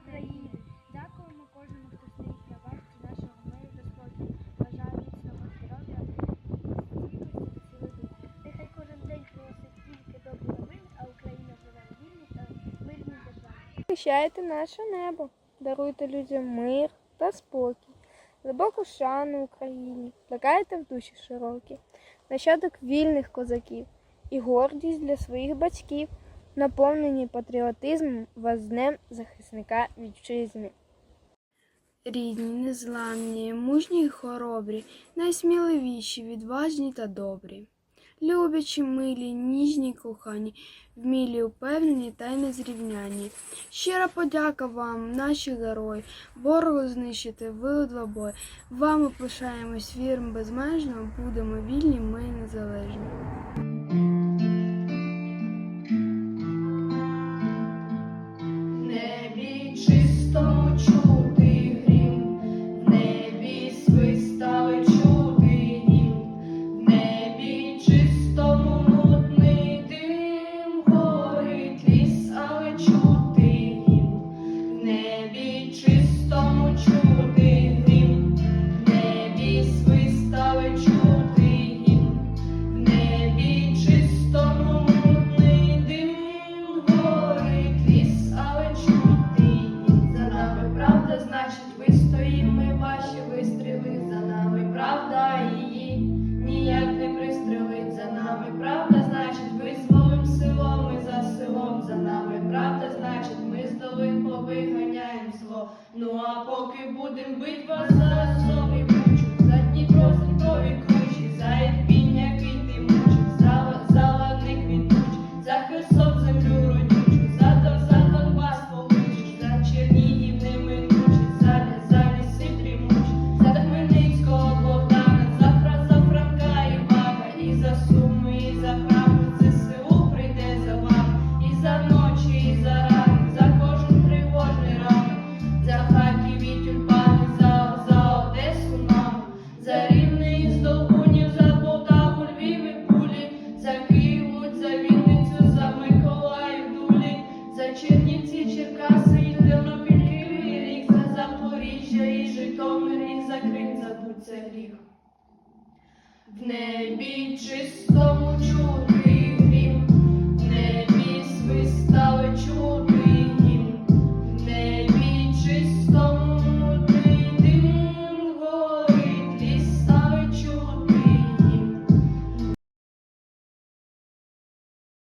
Україні! Дякуємо кожному, хто стоїть на варті нашого миру та спокою. Бажаю міцного здоров'я і духа. Нехай кожен день приносить тільки добрі новини, а Україна живе в вільній та мирній державі. Захищайте наше небо, даруйте людям мир та спокій, глибоку шану Україні, плекайте в душі широкі, нащадок вільних козаків і гордість для своїх батьків, наповнені патріотизмом вас з Днем захисника вітчизни. Рідні, незламні, мужні й хоробрі, найсміливіші, відважні та добрі. Любячі, милі, ніжні, кохані, вмілі, упевнені та й незрівняні. Щира подяка вам, наші герої, ворогу знищити ви двобой. Вами пишаємось, віримо безмежно, будемо вільні, ми незалежні. Будем бить вас за Чернівці, Черкаси і Тернопіль, Кривий рік, за Запоріжжя і Житомир, і за Крим забудь це гріх. В небі чистому